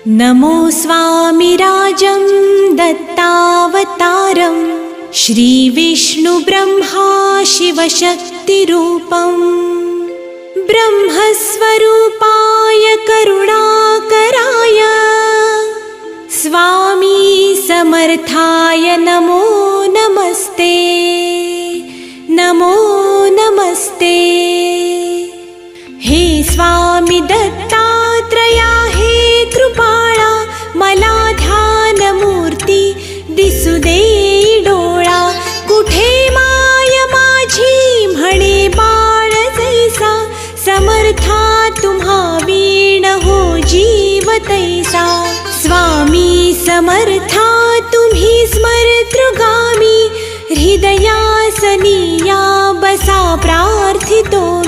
नमो स्वामिराजं दत्तावतारं श्रीविष्णुब्रह्मा शिवशक्तिरूपम् ब्रह्मस्वरूपाय करुणाकराय स्वामी समर्थाय नमो नमस्ते नमो नमस्ते हे स्वामी समर्था तुम्हा वीण हो जीव तैसा। स्वामी समर्था तुम्ही हृदयासनी हृदयासनीया बसा प्रार्थितो